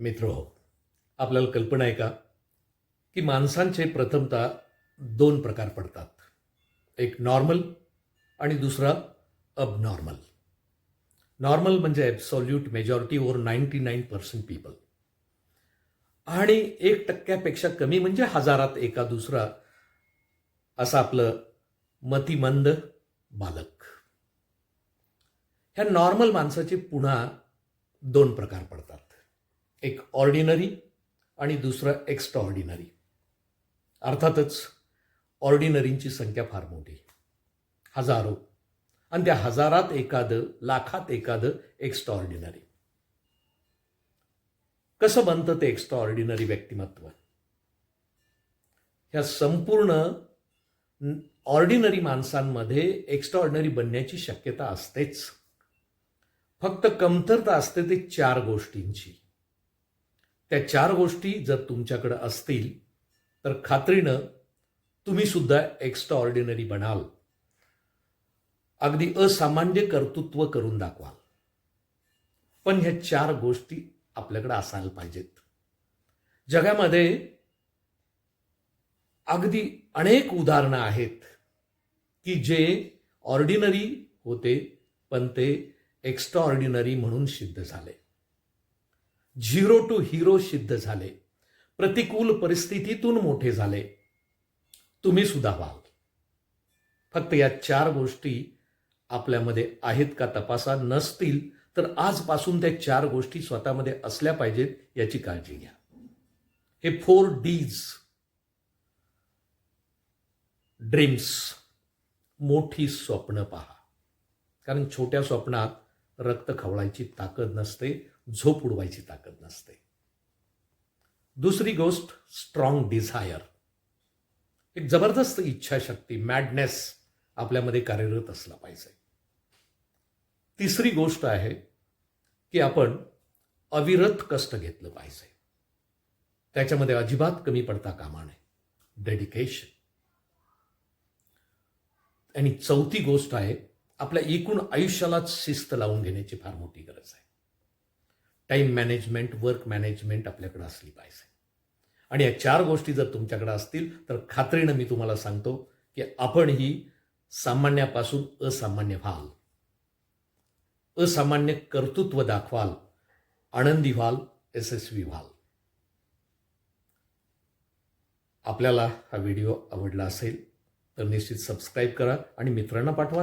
मित्र हो आपल्याला कल्पना आहे का की माणसांचे प्रथमतः दोन प्रकार पडतात. एक नॉर्मल आणि दुसरा अबनॉर्मल नॉर्मल म्हणजे absolute majority or ninety nine percent people आणि एक टक्क्यापेक्षा कमी म्हणजे हजारात एका दुसरा असं आपलं मतिमंद बालक. ह्या नॉर्मल माणसाचे पुन्हा दोन प्रकार पडतात. एक ऑर्डिनरी आणि दुसरं एक्स्ट्रा ऑर्डिनरी अर्थातच ऑर्डिनरींची संख्या फार मोठी. हजारो. आणि त्या हजारात एखादं लाखात एखादं एक्स्ट्रा ऑर्डिनरी कसं बनतं ते एक्स्ट्रा ऑर्डिनरी व्यक्तिमत्व? ह्या संपूर्ण ऑर्डिनरी माणसांमध्ये एक्स्ट्रा ऑर्डिनरी बनण्याची शक्यता असतेच. फक्त कमतरता असते ते चार गोष्टींची. त्या चार गोष्टी जर तुमच्याकडं असतील तर खात्रीनं तुम्ही सुद्धा एक्स्ट्रा ऑर्डिनरी बनाल. अगदी असामान्य कर्तृत्व करून दाखवाल. पण ह्या चार गोष्टी आपल्याकडे असायला पाहिजेत. जगामध्ये अगदी अनेक उदाहरणं आहेत की जे ऑर्डिनरी होते पण ते एक्स्ट्रा ऑर्डिनरी म्हणून सिद्ध झाले. झिरो टू हिरो सिद्ध झाले. प्रतिकूल परिस्थितीतून मोठे झाले. तुम्ही सुद्धा व्हाल. फक्त या चार गोष्टी आपल्यामध्ये आहेत का तपासा नसतील तर आजपासून त्या चार गोष्टी स्वतःमध्ये असल्या पाहिजेत याची काळजी घ्या. हे फोर डीज ड्रीम्स मोठी स्वप्न पहा. कारण छोट्या स्वप्नात रक्त खवळायची ताकद नसते झोप उडवायची ताकद नसते. दुसरी गोष्ट स्ट्रॉंग डिझायर एक जबरदस्त इच्छाशक्ती मॅडनेस आपल्यामध्ये कार्यरत असला पाहिजे. तिसरी गोष्ट आहे की आपण अविरत कष्ट घेतलं पाहिजे. त्याच्यामध्ये अजिबात कमी पडता कामा नये. डेडिकेशन आणि चौथी गोष्ट आहे आपल्या एकूण आयुष्यालाच शिस्त लावून घेण्याची फार मोठी गरज आहे. टाईम मॅनेजमेंट वर्क मॅनेजमेंट आपल्याकडे असली पाहिजे. आणि या चार गोष्टी जर तुमच्याकडे असतील तर खात्रीनं मी तुम्हाला सांगतो की आपण ही सामान्यापासून असामान्य व्हाल. असामान्य कर्तृत्व दाखवाल आनंदी व्हाल यशस्वी व्हाल. आपल्याला हा व्हिडिओ आवडला असेल तर निश्चित सबस्क्राईब करा आणि मित्रांना पाठवा.